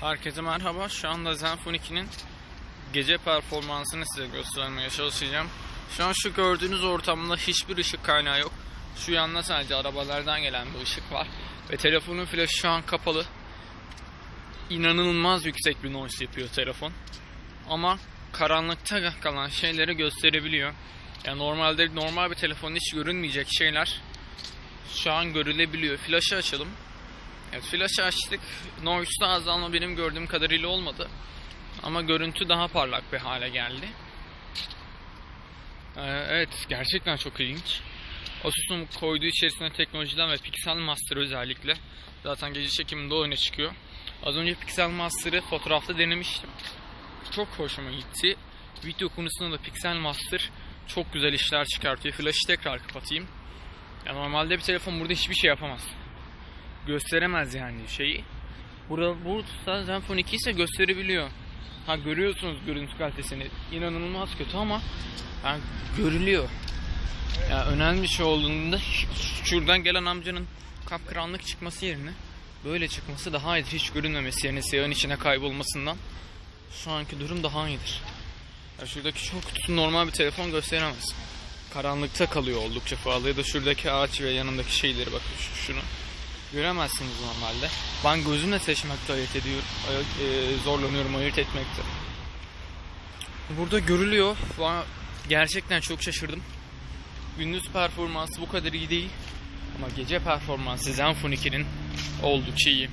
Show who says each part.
Speaker 1: Herkese merhaba. Şu anda Zenfone 2'nin gece performansını size göstermeye çalışacağım. Şu an şu gördüğünüz ortamda hiçbir ışık kaynağı yok. Şu yanda sadece arabalardan gelen bir ışık var. Ve telefonun flaşı şu an kapalı. İnanılmaz yüksek bir noise yapıyor telefon. Ama karanlıkta kalan şeyleri gösterebiliyor. Yani normalde normal bir telefonda hiç görünmeyecek şeyler şu an görülebiliyor. Flaşı açalım. Evet flaşı açtık. Noise'da azalma benim gördüğüm kadarıyla olmadı. Ama görüntü daha parlak bir hale geldi. Ee, evet gerçekten çok ilginç. Asus'un koyduğu içerisine teknolojiden ve Pixel Master özellikle zaten gece çekiminde öne çıkıyor. Az önce Pixel Master'ı fotoğrafta denemiştim. Çok hoşuma gitti. Video konusunda da Pixel Master çok güzel işler çıkartıyor. Flash'ı tekrar kapatayım. Ya normalde bir telefon burada hiçbir şey yapamaz gösteremez yani şeyi. Burada burada Zenfone 2 ise gösterebiliyor. Ha görüyorsunuz görüntü kalitesini. İnanılmaz kötü ama yani görülüyor. Ya önemli bir şey olduğunda şuradan gelen amcanın kapkaranlık çıkması yerine böyle çıkması daha iyidir. Hiç görünmemesi yerine siyahın içine kaybolmasından şu anki durum daha iyidir. Ya şuradaki çok kutusu normal bir telefon gösteremez. Karanlıkta kalıyor oldukça fazla ya da şuradaki ağaç ve yanındaki şeyleri bakın şu- şunu göremezsiniz normalde. Ben gözümle seçmekte ayırt ediyorum. e, zorlanıyorum ayırt etmekte. Burada görülüyor. Ben gerçekten çok şaşırdım. Gündüz performansı bu kadar iyi değil. Ama gece performansı Zenfone 2'nin oldukça iyi.